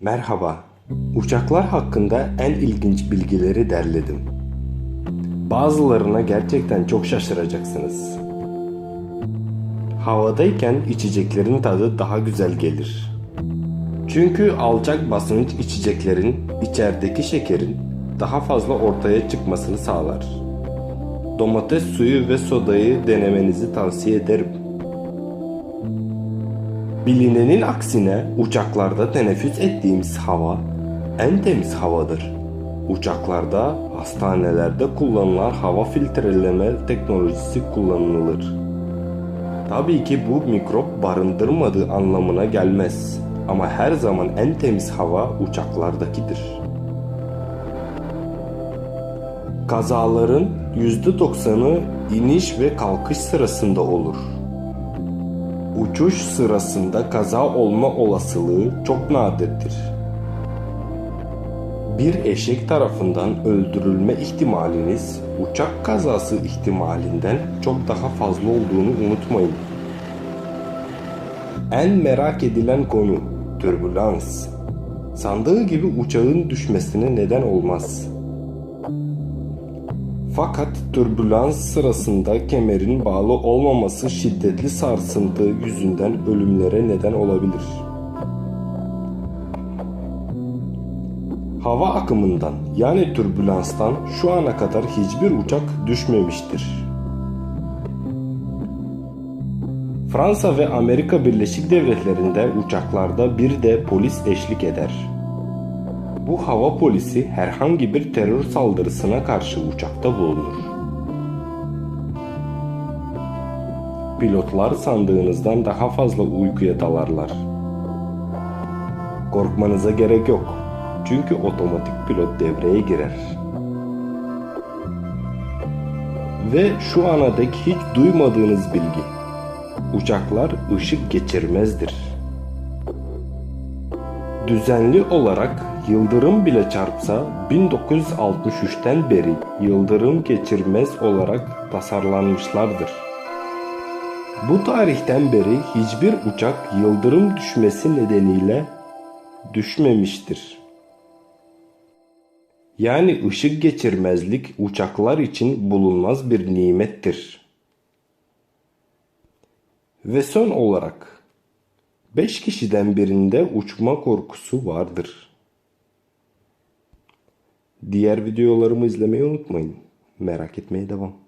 Merhaba. Uçaklar hakkında en ilginç bilgileri derledim. Bazılarına gerçekten çok şaşıracaksınız. Havadayken içeceklerin tadı daha güzel gelir. Çünkü alçak basınç içeceklerin içerideki şekerin daha fazla ortaya çıkmasını sağlar. Domates suyu ve sodayı denemenizi tavsiye ederim. Bilinenin aksine uçaklarda teneffüs ettiğimiz hava en temiz havadır. Uçaklarda, hastanelerde kullanılan hava filtreleme teknolojisi kullanılır. Tabii ki bu mikrop barındırmadığı anlamına gelmez. Ama her zaman en temiz hava uçaklardakidir. Kazaların %90'ı iniş ve kalkış sırasında olur. Uçuş sırasında kaza olma olasılığı çok nadirdir. Bir eşek tarafından öldürülme ihtimaliniz uçak kazası ihtimalinden çok daha fazla olduğunu unutmayın. En merak edilen konu türbülans. Sandığı gibi uçağın düşmesine neden olmaz. Fakat türbülans sırasında kemerin bağlı olmaması şiddetli sarsıntı yüzünden ölümlere neden olabilir. Hava akımından yani türbülanstan şu ana kadar hiçbir uçak düşmemiştir. Fransa ve Amerika Birleşik Devletleri'nde uçaklarda bir de polis eşlik eder. Bu hava polisi herhangi bir terör saldırısına karşı uçakta bulunur. Pilotlar sandığınızdan daha fazla uykuya dalarlar. Korkmanıza gerek yok. Çünkü otomatik pilot devreye girer. Ve şu ana dek hiç duymadığınız bilgi. Uçaklar ışık geçirmezdir. Düzenli olarak yıldırım bile çarpsa 1963'ten beri yıldırım geçirmez olarak tasarlanmışlardır. Bu tarihten beri hiçbir uçak yıldırım düşmesi nedeniyle düşmemiştir. Yani ışık geçirmezlik uçaklar için bulunmaz bir nimettir. Ve son olarak 5 kişiden birinde uçma korkusu vardır. Diğer videolarımı izlemeyi unutmayın. Merak etmeye devam.